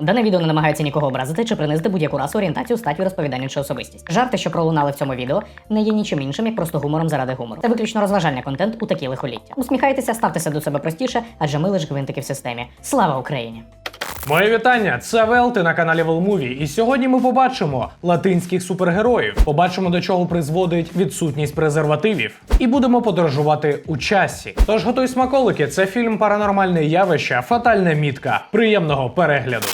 Дане відео не намагається нікого образити чи принизити будь-яку расу, орієнтацію, статтю розповідання чи особистість. Жарти, що пролунали в цьому відео, не є нічим іншим, як просто гумором заради гумору. Це виключно розважальний контент у такі лихоліття. Усміхайтеся, ставтеся до себе простіше, адже ми лише гвинтики в системі. Слава Україні! Моє вітання! Це Велти на каналі Велмуві. І сьогодні ми побачимо латинських супергероїв. Побачимо, до чого призводить відсутність презервативів. І будемо подорожувати у часі. Тож готуй смаколики, це фільм Паранормальне явище, фатальна мітка. Приємного перегляду.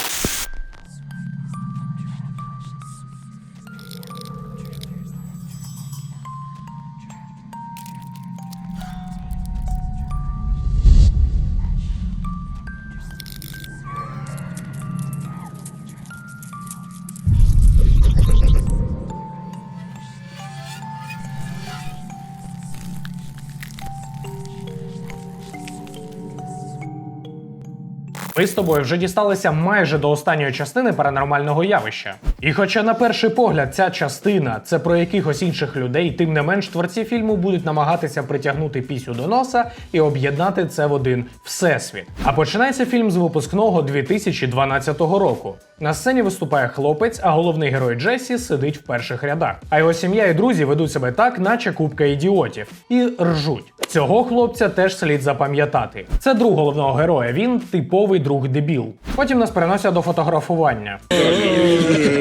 Ми з тобою вже дісталися майже до останньої частини паранормального явища. І хоча на перший погляд ця частина це про якихось інших людей, тим не менш творці фільму будуть намагатися притягнути пісню до носа і об'єднати це в один всесвіт. А починається фільм з випускного 2012 року. На сцені виступає хлопець, а головний герой Джесі сидить в перших рядах. А його сім'я і друзі ведуть себе так, наче купка ідіотів, і ржуть. Цього хлопця теж слід запам'ятати. Це друг головного героя. Він типовий друг дебіл. Потім нас переносять до фотографування.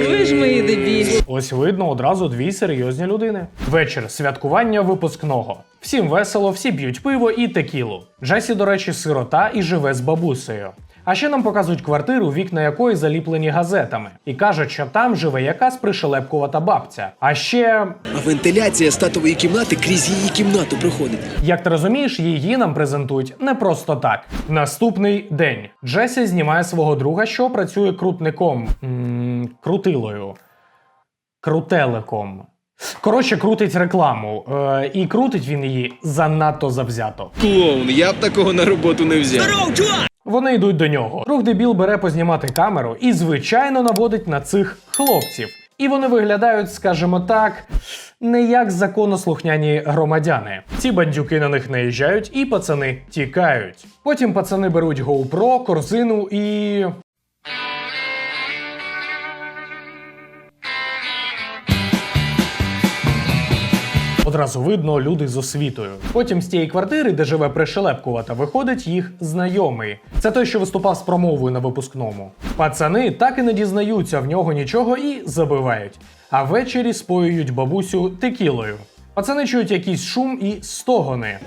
Ви ж мої дебілі. Ось видно одразу дві серйозні людини. Вечір святкування випускного. Всім весело, всі б'ють пиво і текілу. Джесі, до речі, сирота і живе з бабусею. А ще нам показують квартиру, вікна якої заліплені газетами, і кажуть, що там живе якась пришелепкувата бабця. А ще, А вентиляція статової кімнати крізь її кімнату проходить. як ти розумієш, її нам презентують не просто так. Наступний день Джесі знімає свого друга, що працює крутником, м крутилою, крутеликом. Коротше, крутить рекламу, е, і крутить він її занадто завзято. Клоун, я б такого на роботу не взяв. Вони йдуть до нього. Друг дебіл бере познімати камеру і, звичайно, наводить на цих хлопців. І вони виглядають, скажімо так, не як законослухняні громадяни. Ці бандюки на них наїжджають, і пацани тікають. Потім пацани беруть GoPro, корзину і. Одразу видно люди з освітою. Потім з тієї квартири, де живе пришелепкувата, виходить їх знайомий. Це той, що виступав з промовою на випускному. Пацани так і не дізнаються в нього нічого і забивають. А ввечері споюють бабусю текілою. Пацани чують якийсь шум і стогони.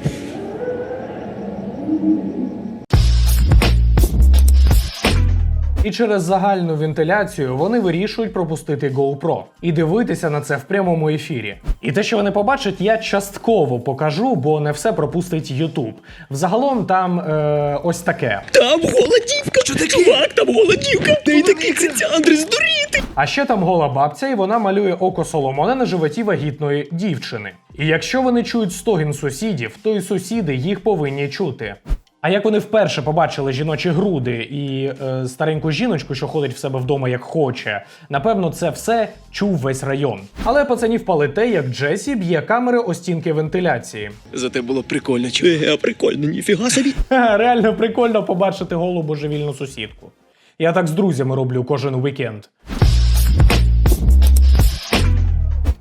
І через загальну вентиляцію вони вирішують пропустити GoPro і дивитися на це в прямому ефірі. І те, що вони побачать, я частково покажу, бо не все пропустить YouTube. Взагалом там е, ось таке. Там гола дівка! Що таке? Чувак, там гола дівка! Та й такий центр здуріти! А ще там гола бабця, і вона малює око Соломона на животі вагітної дівчини. І якщо вони чують стогін сусідів, то і сусіди їх повинні чути. А як вони вперше побачили жіночі груди і е, стареньку жіночку, що ходить в себе вдома як хоче, напевно, це все чув весь район. Але пацанів пали те, як Джесі б'є камери о стінки вентиляції. Зате було прикольно. А прикольно, ніфіга собі. Реально прикольно побачити голу божевільну сусідку. Я так з друзями роблю кожен вікенд.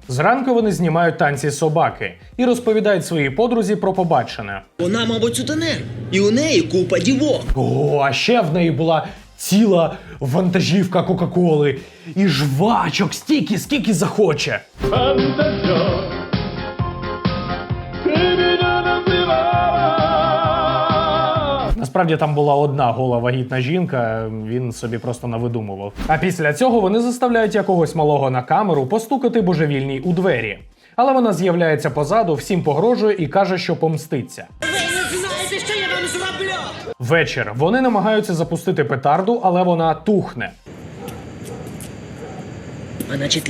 Зранку вони знімають танці собаки і розповідають своїй подрузі про побачене. Вона, мабуть, сутенер. І у неї купа дівок. О, а ще в неї була ціла вантажівка Кока-Коли і жвачок стільки, скільки захоче. Насправді там була одна гола вагітна жінка, він собі просто навидумував. А після цього вони заставляють якогось малого на камеру постукати божевільній у двері. Але вона з'являється позаду, всім погрожує і каже, що помститься. Вечір. Вони намагаються запустити петарду, але вона тухне. А наче.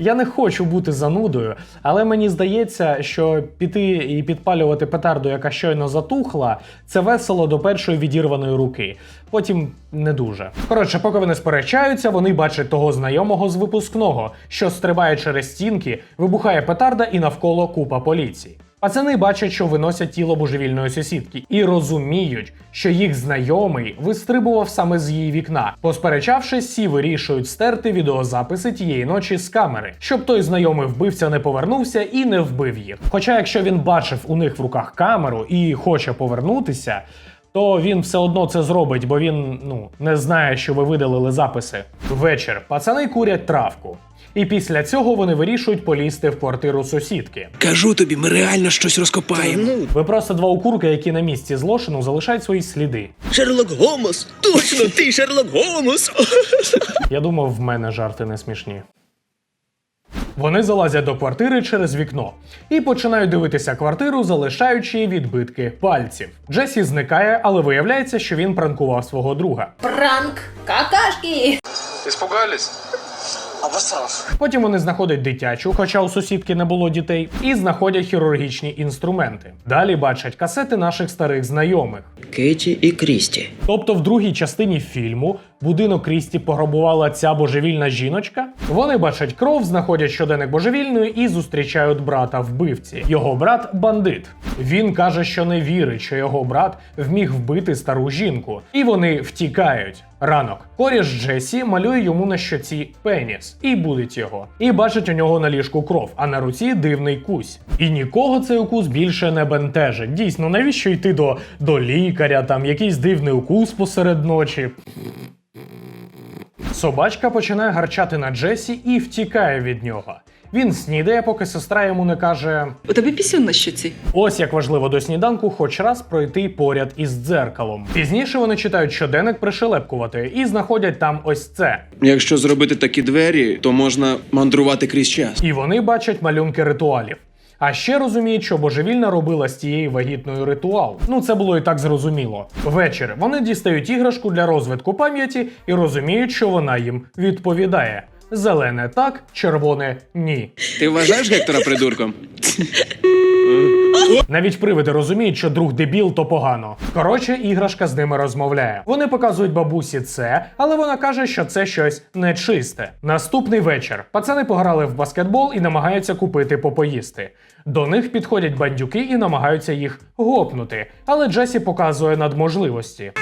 Я не хочу бути занудою, але мені здається, що піти і підпалювати петарду, яка щойно затухла, це весело до першої відірваної руки. Потім не дуже. Коротше, поки вони сперечаються, вони бачать того знайомого з випускного, що стрибає через стінки, вибухає петарда і навколо купа поліції. Пацани бачать, що виносять тіло божевільної сусідки, і розуміють, що їх знайомий вистрибував саме з її вікна. Посперечавшись, сі вирішують стерти відеозаписи тієї ночі з камери, щоб той знайомий вбивця не повернувся і не вбив їх. Хоча, якщо він бачив у них в руках камеру і хоче повернутися. То він все одно це зробить, бо він ну не знає, що ви видалили записи. Вечір пацани курять травку, і після цього вони вирішують полізти в квартиру сусідки. Кажу тобі, ми реально щось розкопаємо. Ну, Ви просто два укурки, які на місці злочину залишають свої сліди. Шерлок Гомос! Точно, ти Шерлок Гомос! Я думав, в мене жарти не смішні. Вони залазять до квартири через вікно і починають дивитися квартиру, залишаючи відбитки пальців. Джесі зникає, але виявляється, що він пранкував свого друга. Пранк какашки. Испугались? Потім вони знаходять дитячу, хоча у сусідки не було дітей, і знаходять хірургічні інструменти. Далі бачать касети наших старих знайомих. Кеті і Крісті. Тобто, в другій частині фільму будинок Крісті пограбувала ця божевільна жіночка. Вони бачать кров, знаходять щоденник божевільної і зустрічають брата вбивці. Його брат бандит. Він каже, що не вірить, що його брат вміг вбити стару жінку, і вони втікають. Ранок коріш Джесі малює йому на щоці пеніс і будить його. І бачить у нього на ліжку кров, а на руці дивний кусь. І нікого цей укус більше не бентежить. Дійсно, навіщо йти до, до лікаря, там якийсь дивний укус посеред ночі. Собачка починає гарчати на Джесі і втікає від нього. Він снідає, поки сестра йому не каже: У тебе пісюн на щоці. Ось як важливо до сніданку хоч раз пройти поряд із дзеркалом. Пізніше вони читають щоденник пришелепкувати і знаходять там ось це. Якщо зробити такі двері, то можна мандрувати крізь час. І вони бачать малюнки ритуалів. А ще розуміють, що божевільна робила з тією вагітною ритуал. Ну це було і так зрозуміло. Ввечері вони дістають іграшку для розвитку пам'яті і розуміють, що вона їм відповідає: зелене так, червоне ні. Ти вважаєш Гектора придурком? Навіть привиди розуміють, що друг дебіл то погано. Коротше, іграшка з ними розмовляє. Вони показують бабусі це, але вона каже, що це щось нечисте. Наступний вечір пацани пограли в баскетбол і намагаються купити попоїсти. До них підходять бандюки і намагаються їх гопнути, але Джесі показує надможливості.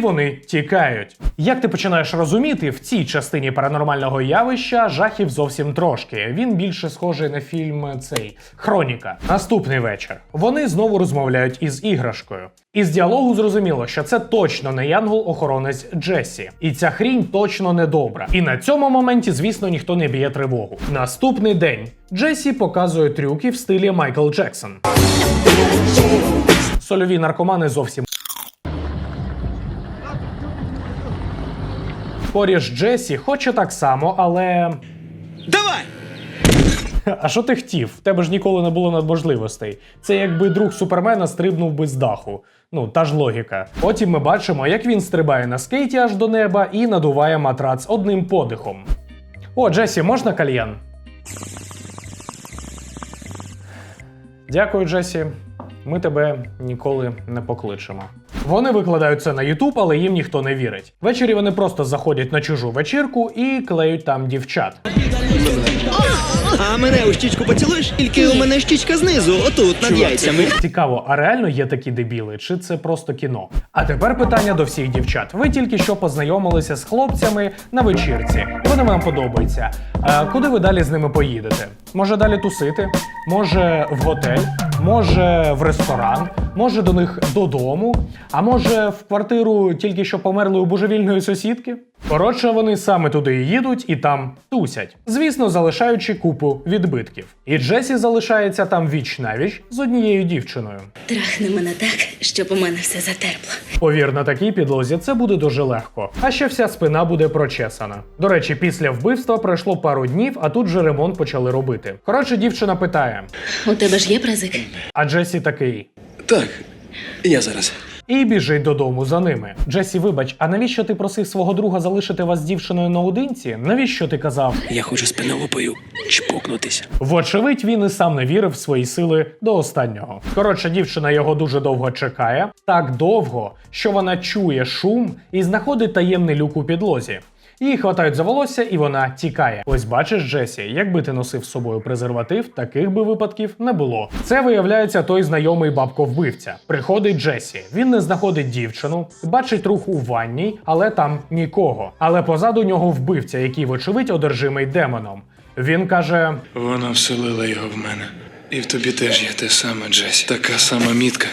Вони тікають. Як ти починаєш розуміти, в цій частині паранормального явища жахів зовсім трошки. Він більше схожий на фільм цей Хроніка. Наступний вечір. Вони знову розмовляють із іграшкою. Із діалогу зрозуміло, що це точно не янгол-охоронець Джесі. І ця хрінь точно не добра. І на цьому моменті, звісно, ніхто не б'є тривогу. Наступний день Джесі показує трюки в стилі Майкл Джексон. Сольові наркомани зовсім. Коріш Джесі хоче так само, але. Давай! А що ти хотів? В тебе ж ніколи не було надможливостей. Це якби друг супермена стрибнув би з даху. Ну, та ж логіка. Потім ми бачимо, як він стрибає на скейті аж до неба і надуває матрац одним подихом. О, Джесі, можна кальян? Дякую, Джесі. Ми тебе ніколи не покличемо. Вони викладають це на Ютуб, але їм ніхто не вірить. Ввечері вони просто заходять на чужу вечірку і клеють там дівчат. А мене у щічку поцілуєш? Тільки у мене щічка знизу, отут, над яйцями. Цікаво, а реально є такі дебіли, чи це просто кіно? А тепер питання до всіх дівчат. Ви тільки що познайомилися з хлопцями на вечірці, вони вам подобаються. А куди ви далі з ними поїдете? Може далі тусити? Може в готель? Може в ресторан? Може до них додому? А може в квартиру тільки що померлої божевільної сусідки? Коротше, вони саме туди і їдуть і там тусять. Звісно, залишаючи купу відбитків. І Джесі залишається там віч навіч з однією дівчиною. Трахни мене так, щоб у мене все затерпло. Повір, на такій підлозі це буде дуже легко. А ще вся спина буде прочесана. До речі, після вбивства пройшло пару днів, а тут же ремонт почали робити. Коротше, дівчина питає: У тебе ж є презик? а Джесі такий. Так, я зараз. І біжить додому за ними. Джесі, вибач, а навіщо ти просив свого друга залишити вас з дівчиною наодинці? Навіщо ти казав? Я хочу з Пенелопою чпокнутися. Вочевидь, він і сам не вірив в свої сили до останнього. Коротше, дівчина його дуже довго чекає, так довго, що вона чує шум і знаходить таємний люк у підлозі. Її хватають за волосся, і вона тікає. Ось бачиш, Джесі, якби ти носив з собою презерватив, таких би випадків не було. Це виявляється той знайомий бабко-вбивця. Приходить Джесі. Він не знаходить дівчину, бачить рух у ванній, але там нікого. Але позаду нього вбивця, який, вочевидь, одержимий демоном. Він каже: Вона вселила його в мене. І в тобі теж є те саме, Джесі. Така сама мітка.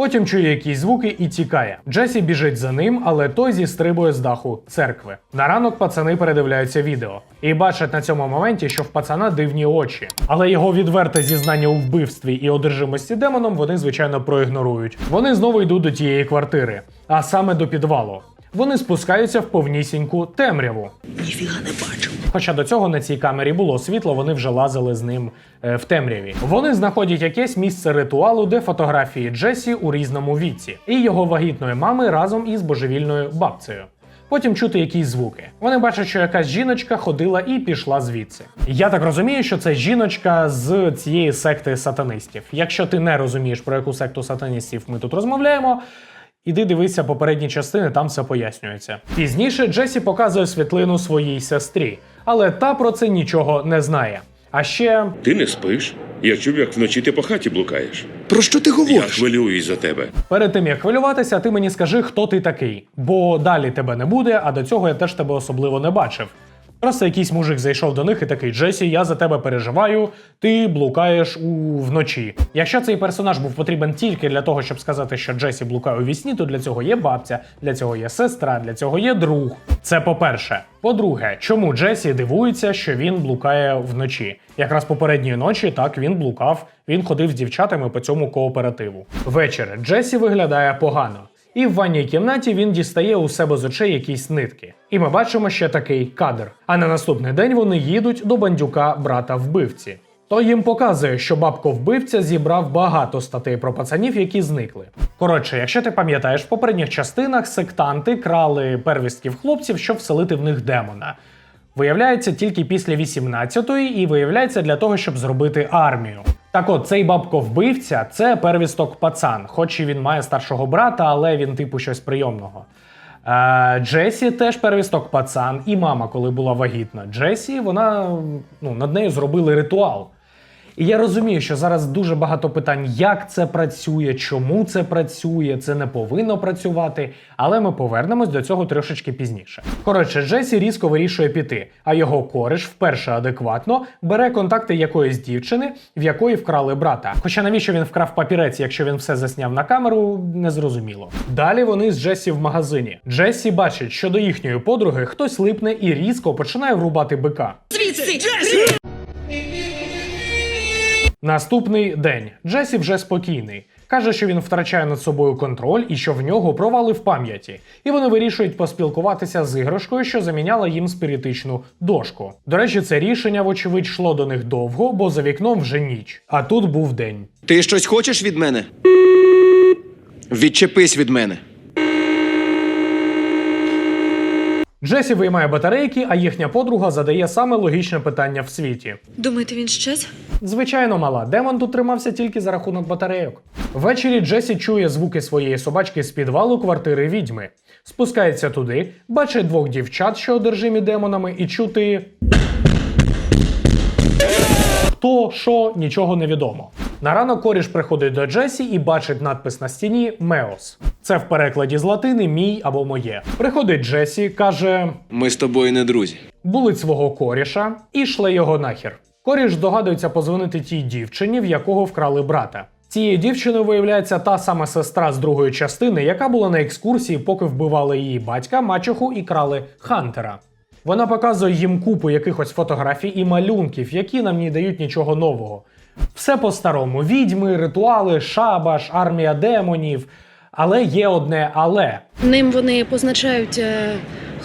Потім чує якісь звуки і тікає. Джесі біжить за ним, але той зістрибує з даху церкви. На ранок пацани передивляються відео і бачать на цьому моменті, що в пацана дивні очі. Але його відверте зізнання у вбивстві і одержимості демоном вони, звичайно, проігнорують. Вони знову йдуть до тієї квартири, а саме до підвалу. Вони спускаються в повнісіньку темряву. Ніфіга не бачу. Хоча до цього на цій камері було світло, вони вже лазили з ним е, в темряві. Вони знаходять якесь місце ритуалу, де фотографії Джесі у різному віці, і його вагітної мами разом із божевільною бабцею. Потім чути якісь звуки. Вони бачать, що якась жіночка ходила і пішла звідси. Я так розумію, що це жіночка з цієї секти сатанистів. Якщо ти не розумієш, про яку секту сатаністів ми тут розмовляємо, Іди дивися попередні частини, там все пояснюється. Пізніше Джесі показує світлину своїй сестрі, але та про це нічого не знає. А ще Ти не спиш. Я чув, як вночі ти по хаті блукаєш. Про що ти Я хвилююсь за тебе. перед тим як хвилюватися, ти мені скажи, хто ти такий, бо далі тебе не буде, а до цього я теж тебе особливо не бачив. Просто якийсь мужик зайшов до них і такий: Джесі, я за тебе переживаю, ти блукаєш у вночі. Якщо цей персонаж був потрібен тільки для того, щоб сказати, що Джесі блукає у вісні, то для цього є бабця, для цього є сестра, для цього є друг. Це по-перше. По-друге, чому Джесі дивується, що він блукає вночі? Якраз попередньої ночі так він блукав, він ходив з дівчатами по цьому кооперативу. Ввечері Джесі виглядає погано. І в ванній кімнаті він дістає у себе з очей якісь нитки. І ми бачимо ще такий кадр. А на наступний день вони їдуть до бандюка брата вбивці. Той їм показує, що бабко вбивця зібрав багато статей про пацанів, які зникли. Коротше, якщо ти пам'ятаєш, в попередніх частинах сектанти крали первістків хлопців, щоб вселити в них демона. Виявляється тільки після 18-ї і виявляється для того, щоб зробити армію. Так от, цей бабко-вбивця це первісток пацан, хоч і він має старшого брата, але він типу щось прийомного. Е, Джесі теж первісток пацан, і мама, коли була вагітна. Джесі, вона ну, над нею зробили ритуал. І я розумію, що зараз дуже багато питань, як це працює, чому це працює, це не повинно працювати, але ми повернемось до цього трошечки пізніше. Коротше, Джесі різко вирішує піти, а його кореш вперше адекватно бере контакти якоїсь дівчини, в якої вкрали брата. Хоча навіщо він вкрав папірець, якщо він все засняв на камеру, незрозуміло. Далі вони з Джесі в магазині. Джесі бачить, що до їхньої подруги хтось липне і різко починає врубати бика. Наступний день Джесі вже спокійний. Каже, що він втрачає над собою контроль і що в нього провали в пам'яті. І вони вирішують поспілкуватися з іграшкою, що заміняла їм спіритичну дошку. До речі, це рішення, вочевидь, йшло до них довго, бо за вікном вже ніч. А тут був день. Ти щось хочеш від мене? Відчепись від мене. Джесі виймає батарейки, а їхня подруга задає саме логічне питання в світі. Думаєте, він щез? Звичайно, мала. Демон тут тримався тільки за рахунок батарейок. Ввечері Джесі чує звуки своєї собачки з підвалу квартири відьми. Спускається туди, бачить двох дівчат, що одержимі демонами, і чути. Хто, що, нічого не відомо. На ранок коріш приходить до Джесі і бачить надпис на стіні Меос. Це в перекладі з латини мій або моє. Приходить Джесі, каже: Ми з тобою не друзі. булить свого коріша і шле його нахер. Коріш здогадується позвонити тій дівчині, в якого вкрали брата. Цією дівчиною виявляється та сама сестра з другої частини, яка була на екскурсії, поки вбивали її батька, мачеху і крали Хантера. Вона показує їм купу якихось фотографій і малюнків, які нам не дають нічого нового. Все по-старому: відьми, ритуали, шабаш, армія демонів. Але є одне але. Ним вони позначають е,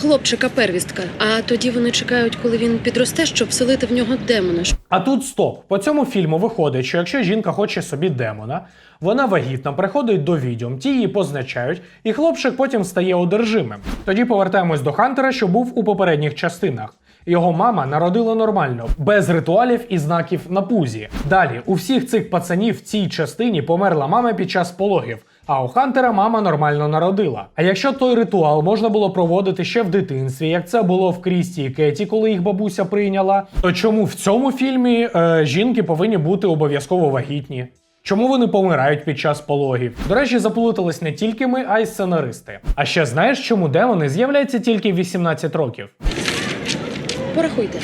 хлопчика-первістка, а тоді вони чекають, коли він підросте, щоб вселити в нього демона. А тут стоп. По цьому фільму виходить, що якщо жінка хоче собі демона, вона вагітна, приходить до відьом, ті її позначають, і хлопчик потім стає одержимим. Тоді повертаємось до Хантера, що був у попередніх частинах. Його мама народила нормально, без ритуалів і знаків на пузі. Далі, у всіх цих пацанів в цій частині померла мама під час пологів. А у Хантера мама нормально народила. А якщо той ритуал можна було проводити ще в дитинстві, як це було в Крісті і Кеті, коли їх бабуся прийняла, то чому в цьому фільмі е, жінки повинні бути обов'язково вагітні? Чому вони помирають під час пологів? До речі, заплутались не тільки ми, а й сценаристи. А ще знаєш, чому демони з'являються тільки в 18 років? Порахуйте.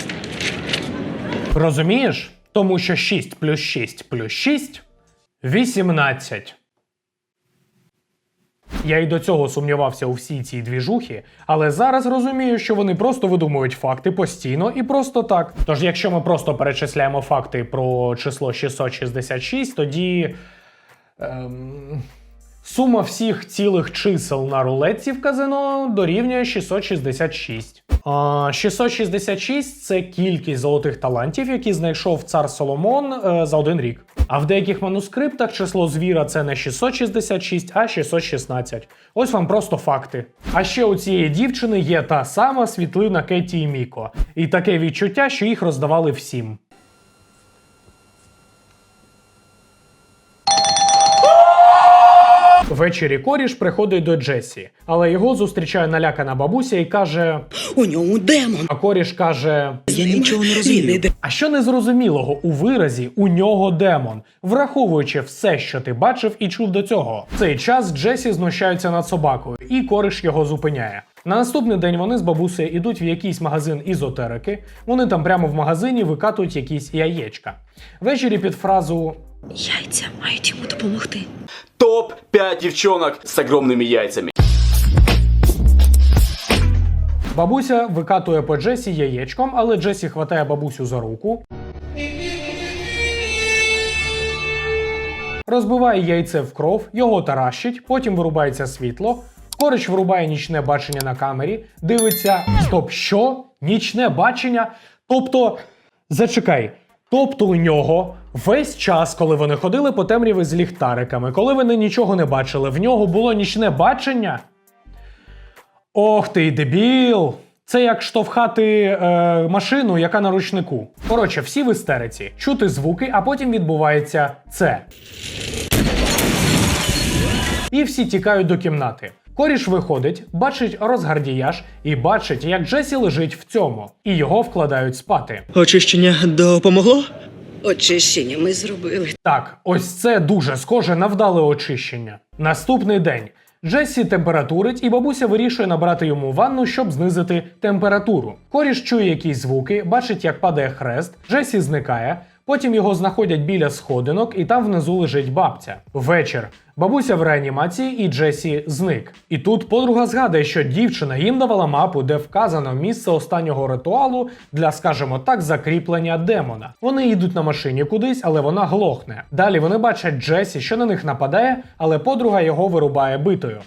Розумієш? Тому що 6 плюс 6 плюс 6 – 18. Я й до цього сумнівався у всій цій двіжухі, але зараз розумію, що вони просто видумують факти постійно і просто так. Тож, якщо ми просто перечисляємо факти про число 666, тоді. Ем, сума всіх цілих чисел на рулетці в казино дорівнює 666. А 666 це кількість золотих талантів, які знайшов цар Соломон е, за один рік. А в деяких манускриптах число звіра це не 666, а 616. Ось вам просто факти. А ще у цієї дівчини є та сама світлина Кеті і Міко, і таке відчуття, що їх роздавали всім. Ввечері коріш приходить до Джесі, але його зустрічає налякана бабуся і каже: У ньому демон. А коріш каже: Я нічого не розумію. А що незрозумілого у виразі у нього демон, враховуючи все, що ти бачив і чув до цього. В цей час Джесі знущаються над собакою, і кориш його зупиняє. На наступний день вони з бабусею ідуть в якийсь магазин ізотерики. Вони там прямо в магазині викатують якісь яєчка. Ввечері під фразу Яйця мають йому допомогти. Топ-5 девчонок с огромными яйцами. Бабуся викатує по Джесі яєчком, але Джесі хватає бабусю за руку. Розбиває яйце в кров, його таращить, потім вирубається світло. Корич вирубає нічне бачення на камері, дивиться. Стоп, що? Нічне бачення? Тобто, зачекай. Тобто у нього весь час, коли вони ходили по темряві з ліхтариками, коли вони нічого не бачили, в нього було нічне бачення? Ох ти дебіл! Це як штовхати е, машину, яка на ручнику. Коротше, всі в істериці, чути звуки, а потім відбувається це. І всі тікають до кімнати. Коріш виходить, бачить розгардіяж і бачить, як Джесі лежить в цьому, і його вкладають спати. Очищення допомогло? Очищення ми зробили. Так, ось це дуже схоже на вдале очищення. Наступний день. Джесі температурить, і бабуся вирішує набрати йому ванну, щоб знизити температуру. Коріш чує якісь звуки, бачить, як падає хрест. Джесі зникає. Потім його знаходять біля сходинок, і там внизу лежить бабця. Вечір. Бабуся в реанімації, і Джесі зник. І тут подруга згадує, що дівчина їм давала мапу, де вказано місце останнього ритуалу для, скажімо так, закріплення демона. Вони їдуть на машині кудись, але вона глохне. Далі вони бачать Джесі, що на них нападає, але подруга його вирубає битою.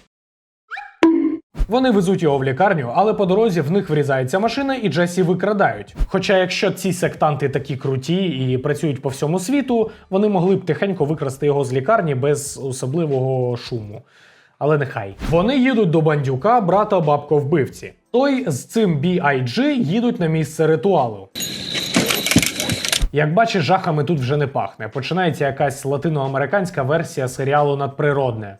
Вони везуть його в лікарню, але по дорозі в них врізається машина і Джесі викрадають. Хоча, якщо ці сектанти такі круті і працюють по всьому світу, вони могли б тихенько викрасти його з лікарні без особливого шуму. Але нехай. Вони їдуть до бандюка, брата бабко вбивці. Той з цим B.I.G. їдуть на місце ритуалу. Як бачиш, жахами тут вже не пахне. Починається якась латиноамериканська версія серіалу Надприродне.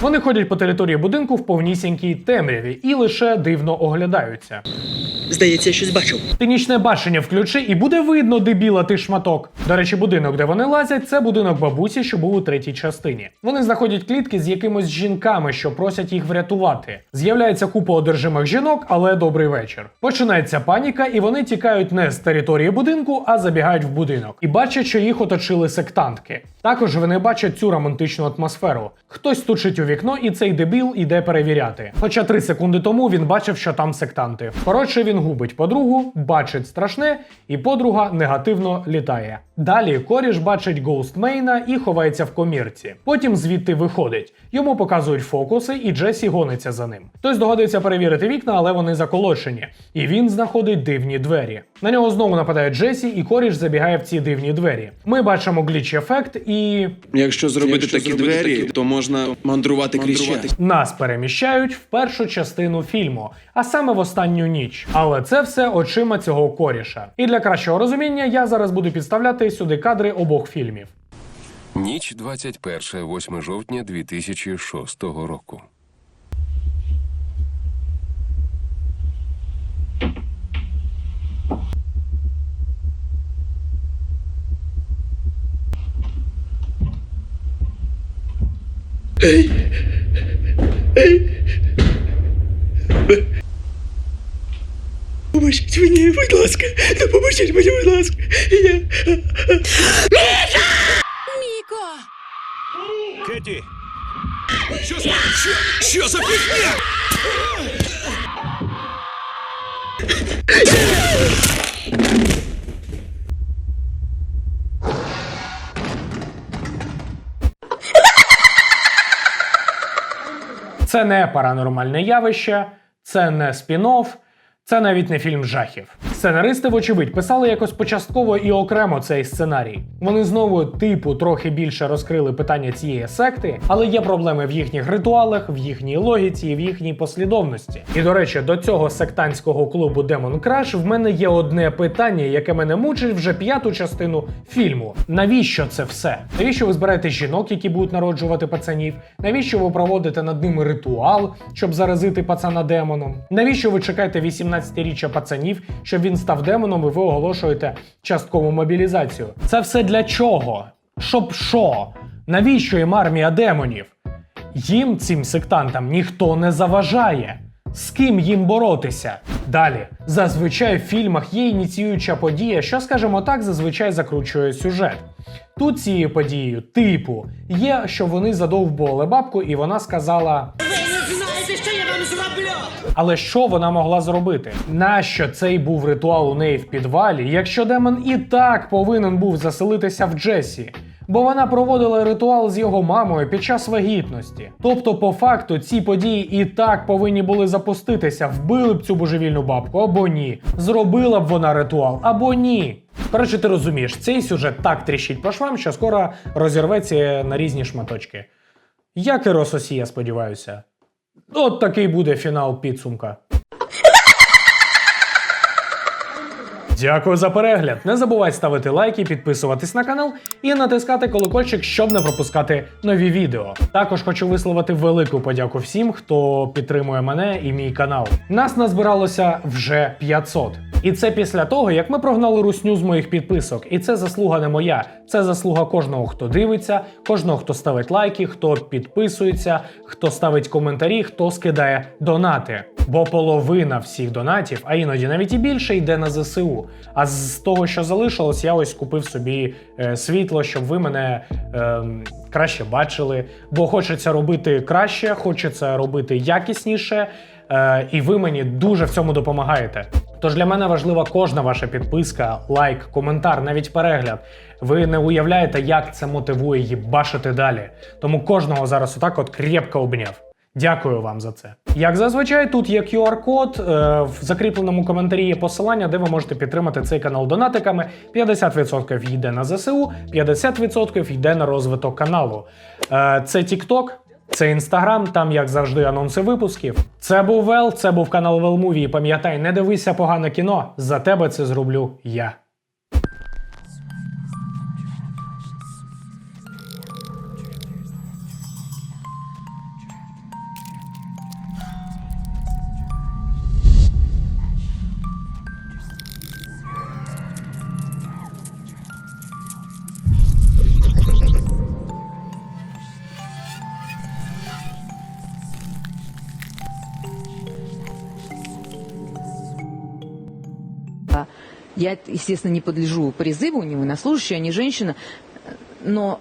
Вони ходять по території будинку в повнісінькій темряві і лише дивно оглядаються. Здається, я щось бачив. Ти нічне бачення включи, і буде видно, дебіла ти шматок. До речі, будинок, де вони лазять, це будинок бабусі, що був у третій частині. Вони знаходять клітки з якимось жінками, що просять їх врятувати. З'являється купа одержимих жінок, але добрий вечір. Починається паніка, і вони тікають не з території будинку, а забігають в будинок. І бачать, що їх оточили сектантки. Також вони бачать цю романтичну атмосферу. Хтось стучить у вікно, і цей дебіл іде перевіряти. Хоча три секунди тому він бачив, що там сектанти. Коротше, він губить подругу, бачить страшне, і подруга негативно літає. Далі коріш бачить Гоустмейна і ховається в комірці. Потім звідти виходить. Йому показують фокуси, і Джесі гониться за ним. Хтось догодиться перевірити вікна, але вони заколочені. І він знаходить дивні двері. На нього знову нападає Джесі, і коріш забігає в ці дивні двері. Ми бачимо гліч ефект і Якщо зробити Якщо такі зробити двері, такі- то можна мандрувати крізь час. Нас переміщають в першу частину фільму, а саме в останню ніч. Але це все очима цього коріша. І для кращого розуміння я зараз буду підставляти сюди кадри обох фільмів. Ніч 21, 8 жовтня 2006 року. Допоможіть мені, будь ласка, допоможіть мені, будь ласка. Я... Міко! Кеті! Що за... Що, що за фігня? Це не паранормальне явище, це не спін-офф, це навіть не фільм жахів. Сценаристи, вочевидь, писали якось почастково і окремо цей сценарій. Вони знову, типу, трохи більше розкрили питання цієї секти, але є проблеми в їхніх ритуалах, в їхній логіці в їхній послідовності. І до речі, до цього сектантського клубу Demon Crash в мене є одне питання, яке мене мучить вже п'яту частину фільму. Навіщо це все? Навіщо ви збираєте жінок, які будуть народжувати пацанів? Навіщо ви проводите над ними ритуал, щоб заразити пацана демоном? Навіщо ви чекаєте 18-річчя пацанів, щоб він став демоном, і ви оголошуєте часткову мобілізацію? Це все для чого? Щоб що? Навіщо їм армія демонів? Їм, цим сектантам, ніхто не заважає. З ким їм боротися? Далі, зазвичай в фільмах є ініціююча подія, що, скажімо так, зазвичай закручує сюжет. Тут цією подією, типу, є, що вони задовбували бабку, і вона сказала: Ви не знаєте, що я вам зроблю! Але що вона могла зробити? Нащо цей був ритуал у неї в підвалі, якщо демон і так повинен був заселитися в Джесі? Бо вона проводила ритуал з його мамою під час вагітності. Тобто, по факту, ці події і так повинні були запуститися, вбили б цю божевільну бабку або ні. Зробила б вона ритуал або ні. Коротше, ти розумієш, цей сюжет так тріщить по швам, що скоро розірветься на різні шматочки. Як і Рососі, я сподіваюся. От такий буде фінал підсумка. Дякую за перегляд. Не забувай ставити лайки, підписуватись на канал і натискати колокольчик, щоб не пропускати нові відео. Також хочу висловити велику подяку всім, хто підтримує мене і мій канал. Нас назбиралося вже 500. І це після того, як ми прогнали русню з моїх підписок. І це заслуга не моя, це заслуга кожного, хто дивиться, кожного, хто ставить лайки, хто підписується, хто ставить коментарі, хто скидає донати. Бо половина всіх донатів, а іноді навіть і більше, йде на ЗСУ. А з того, що залишилось, я ось купив собі е, світло, щоб ви мене е, краще бачили. Бо хочеться робити краще, хочеться робити якісніше. Е, і ви мені дуже в цьому допомагаєте. Тож для мене важлива кожна ваша підписка, лайк, коментар, навіть перегляд. Ви не уявляєте, як це мотивує їбашити далі. Тому кожного зараз отак от крепко обняв. Дякую вам за це. Як зазвичай, тут є QR-код. е, В закріпленому коментарі є посилання, де ви можете підтримати цей канал донатиками. 50% йде на ЗСУ, 50% йде на розвиток каналу. Е, Це TikTok, це інстаграм, там, як завжди, анонси випусків. Це був Вел, це був канал Велмуві. Пам'ятай, не дивися погане кіно. За тебе це зроблю я. Я, естественно, не подлежу призыву, не военнослужащая, не женщина, но